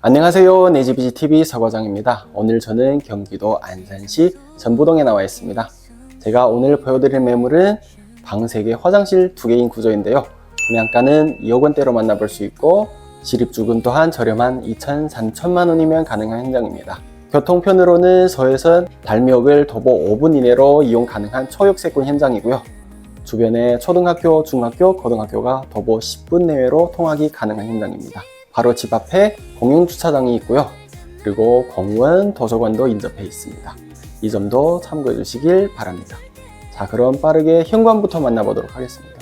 안녕하세요. 네지비지TV 서과장입니다. 오늘 저는 경기도 안산시 전부동에 나와 있습니다. 제가 오늘 보여드릴 매물은 방 3개, 화장실 2개인 구조인데요. 분양가는 2억 원대로 만나볼 수 있고 실입주금 또한 저렴한 2천, 3천만 원이면 가능한 현장입니다. 교통편으로는 서해선 달미역을 도보 5분 이내로 이용 가능한 초역세권 현장이고요. 주변에 초등학교, 중학교, 고등학교가 도보 10분 내외로 통학이 가능한 현장입니다. 바로 집 앞에 공용주차장이 있고요. 그리고 공원, 도서관도 인접해 있습니다. 이 점도 참고해 주시길 바랍니다. 자, 그럼 빠르게 현관부터 만나보도록 하겠습니다.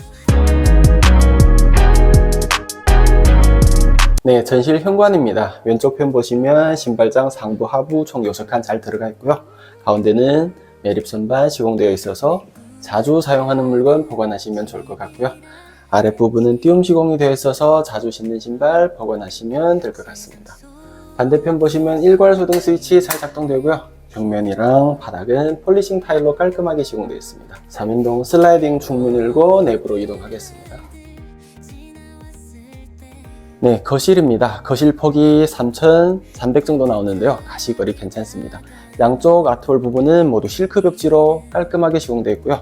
네, 전실 현관입니다. 왼쪽 편 보시면 신발장 상부 하부 총 6칸 잘 들어가 있고요. 가운데는 매립 선반 시공되어 있어서 자주 사용하는 물건 보관하시면 좋을 것 같고요. 아랫부분은 띄움 시공이 되어 있어서 자주 신는 신발 보관하시면 될 것 같습니다. 반대편 보시면 일괄 소등 스위치 잘 작동되고요. 벽면이랑 바닥은 폴리싱 타일로 깔끔하게 시공되어 있습니다. 3인동 슬라이딩 충문 열고 내부로 이동하겠습니다. 네, 거실입니다. 거실 폭이 3,300 정도 나오는데요. 가시거리 괜찮습니다. 양쪽 아트홀 부분은 모두 실크 벽지로 깔끔하게 시공되어 있고요.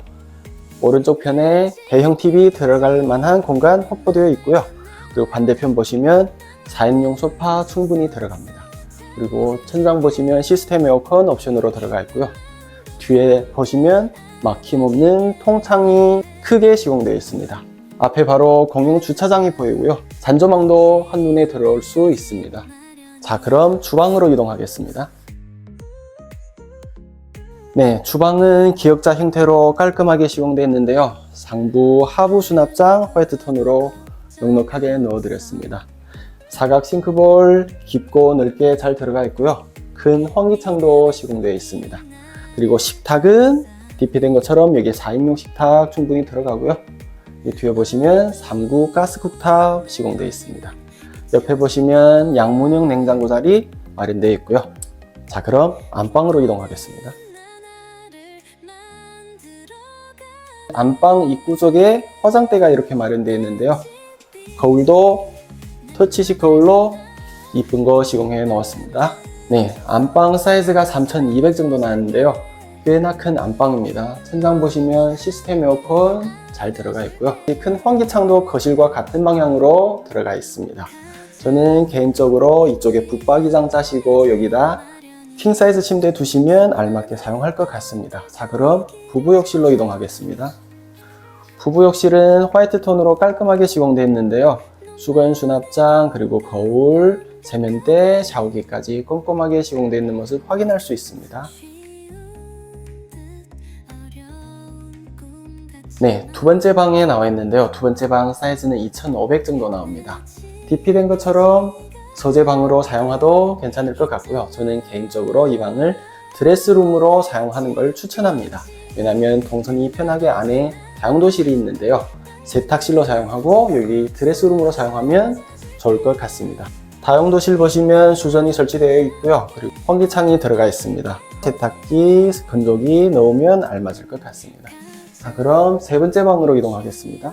오른쪽 편에 대형 TV 들어갈 만한 공간 확보되어 있고요. 그리고 반대편 보시면 4인용 소파 충분히 들어갑니다. 그리고 천장 보시면 시스템 에어컨 옵션으로 들어가 있고요. 뒤에 보시면 막힘없는 통창이 크게 시공되어 있습니다. 앞에 바로 공용 주차장이 보이고요. 잔조망도 한눈에 들어올 수 있습니다. 자, 그럼 주방으로 이동하겠습니다. 네, 주방은 기역자 형태로 깔끔하게 시공되어 있는데요. 상부, 하부 수납장 화이트 톤으로 넉넉하게 넣어드렸습니다. 사각 싱크볼 깊고 넓게 잘 들어가 있고요. 큰 환기창도 시공되어 있습니다. 그리고 식탁은 DP된 것처럼 여기 4인용 식탁 충분히 들어가고요. 이 뒤에 보시면 3구 가스쿡탑 시공되어 있습니다. 옆에 보시면 양문형 냉장고 자리 마련되어 있고요. 자, 그럼 안방으로 이동하겠습니다. 안방 입구 쪽에 화장대가 이렇게 마련되어 있는데요. 거울도 터치식 거울로 이쁜 거 시공해 놓았습니다. 네, 안방 사이즈가 3200 정도 나는데요. 꽤나 큰 안방입니다. 천장 보시면 시스템 에어컨 잘 들어가 있고요. 이큰 환기창도 거실과 같은 방향으로 들어가 있습니다. 저는 개인적으로 이쪽에 붙박이장 짜시고 여기다 킹 사이즈 침대 두시면 알맞게 사용할 것 같습니다. 자, 그럼 부부욕실로 이동하겠습니다. 부부욕실은 화이트 톤으로 깔끔하게 시공되어 있는데요. 수건 수납장, 그리고 거울, 세면대, 샤워기까지 꼼꼼하게 시공되어 있는 모습 확인할 수 있습니다. 네, 두 번째 방에 나와 있는데요. 두 번째 방 사이즈는 2,500 정도 나옵니다. DP된 것처럼 서재방으로 사용해도 괜찮을 것 같고요. 저는 개인적으로 이 방을 드레스룸으로 사용하는 걸 추천합니다. 왜냐하면 동선이 편하게 안에 다용도실이 있는데요. 세탁실로 사용하고 여기 드레스룸으로 사용하면 좋을 것 같습니다. 다용도실 보시면 수전이 설치되어 있고요. 그리고 환기창이 들어가 있습니다. 세탁기, 건조기 넣으면 알맞을 것 같습니다. 자, 그럼 세 번째 방으로 이동하겠습니다.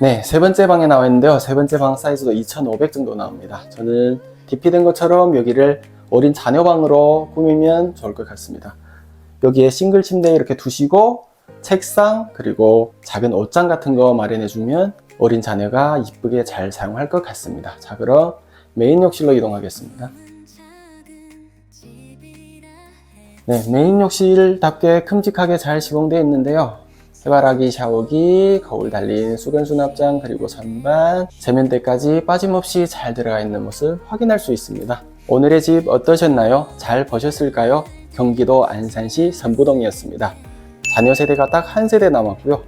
네, 세 번째 방에 나와 있는데요. 세 번째 방 사이즈도 2,500 정도 나옵니다. 저는 DP된 것처럼 여기를 어린 자녀 방으로 꾸미면 좋을 것 같습니다. 여기에 싱글 침대 이렇게 두시고 책상 그리고 작은 옷장 같은 거 마련해 주면 어린 자녀가 이쁘게 잘 사용할 것 같습니다. 자, 그럼 메인 욕실로 이동하겠습니다. 네, 메인 욕실답게 큼직하게 잘 시공되어 있는데요. 해바라기 샤워기, 거울 달린 수건 수납장, 그리고 선반, 세면대까지 빠짐없이 잘 들어가 있는 모습 확인할 수 있습니다. 오늘의 집 어떠셨나요? 잘 보셨을까요? 경기도 안산시 선부동이었습니다. 자녀 세대가 딱 한 세대 남았고요.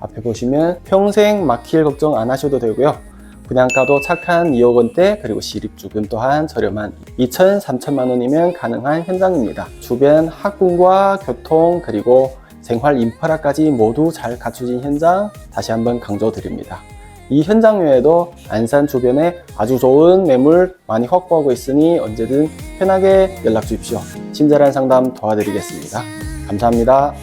앞에 보시면 평생 막힐 걱정 안 하셔도 되고요. 분양가도 착한 2억 원대 그리고 시립주금 또한 저렴한 2천, 3천만 원이면 가능한 현장입니다. 주변 학군과 교통 그리고 생활 인프라까지 모두 잘 갖춰진 현장 다시 한번 강조드립니다. 이 현장 외에도 안산 주변에 아주 좋은 매물 많이 확보하고 있으니 언제든 편하게 연락 주십시오. 친절한 상담 도와드리겠습니다. 감사합니다.